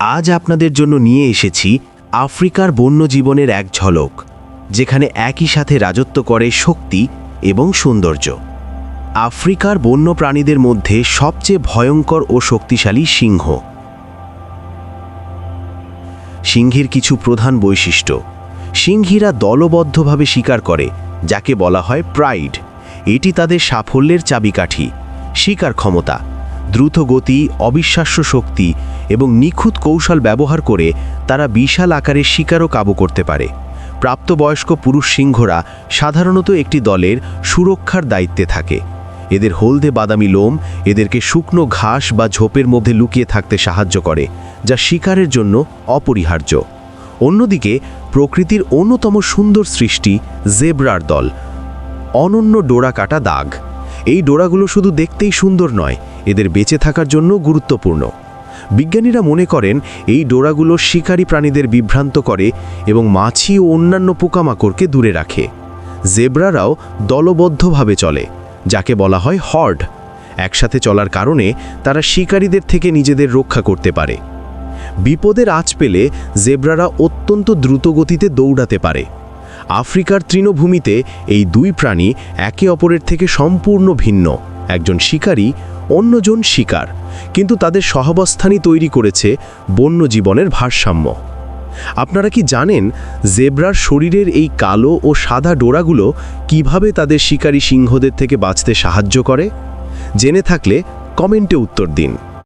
আজ আপনাদের জন্য নিয়ে এসেছি আফ্রিকার বন্যজীবনের এক ঝলক, যেখানে একই সাথে রাজত্ব করে শক্তি এবং সৌন্দর্য। আফ্রিকার বন্য প্রাণীদের মধ্যে সবচেয়ে ভয়ঙ্কর ও শক্তিশালী সিংহ। সিংহের কিছু প্রধান বৈশিষ্ট্য। সিংহীরা দলবদ্ধভাবে শিকার করে, যাকে বলা হয় প্রাইড। এটি তাদের সাফল্যের চাবিকাঠি, শিকার ক্ষমতা। দ্রুত গতি অবিশ্বাস্য শক্তি এবং নিখুঁত কৌশল ব্যবহার করে তারা বিশাল আকারের শিকারও কাবু করতে পারে। প্রাপ্তবয়স্ক পুরুষ সিংহরা সাধারণত একটি দলের সুরক্ষার দায়িত্বে থাকে। এদের হলদে বাদামি লোম এদেরকে শুকনো ঘাস বা ঝোপের মধ্যে লুকিয়ে থাকতে সাহায্য করে, যা শিকারের জন্য অপরিহার্য। অন্যদিকে, প্রকৃতির অন্যতম সুন্দর সৃষ্টি জেব্রার দল, অনন্য ডোরা কাটা দাগ। এই ডোরাগুলো শুধু দেখতেই সুন্দর নয়, এদের বেঁচে থাকার জন্য গুরুত্বপূর্ণ। বিজ্ঞানীরা মনে করেন, এই ডোরাগুলো শিকারী প্রাণীদের বিভ্রান্ত করে এবং মাছি ও অন্যান্য পোকামাকড়কে দূরে রাখে। জেব্রারাও দলবদ্ধভাবে চলে, যাকে বলা হয় হর্ড। একসাথে চলার কারণে তারা শিকারীদের থেকে নিজেদের রক্ষা করতে পারে। বিপদের আঁচ পেলে জেব্রারা অত্যন্ত দ্রুত গতিতে দৌড়াতে পারে। আফ্রিকার তৃণভূমিতে এই দুই প্রাণী একে অপরের থেকে সম্পূর্ণ ভিন্ন। একজন শিকারী, অন্যজন শিকার। কিন্তু তাদের সহাবস্থানই তৈরি করেছে বন্য জীবনের ভারসাম্য। আপনারা কি জানেন জেব্রার শরীরের এই কালো ও সাদা ডোরাগুলো কীভাবে তাদের শিকারী সিংহদের থেকে বাঁচতে সাহায্য করে? জেনে থাকলে কমেন্টে উত্তর দিন।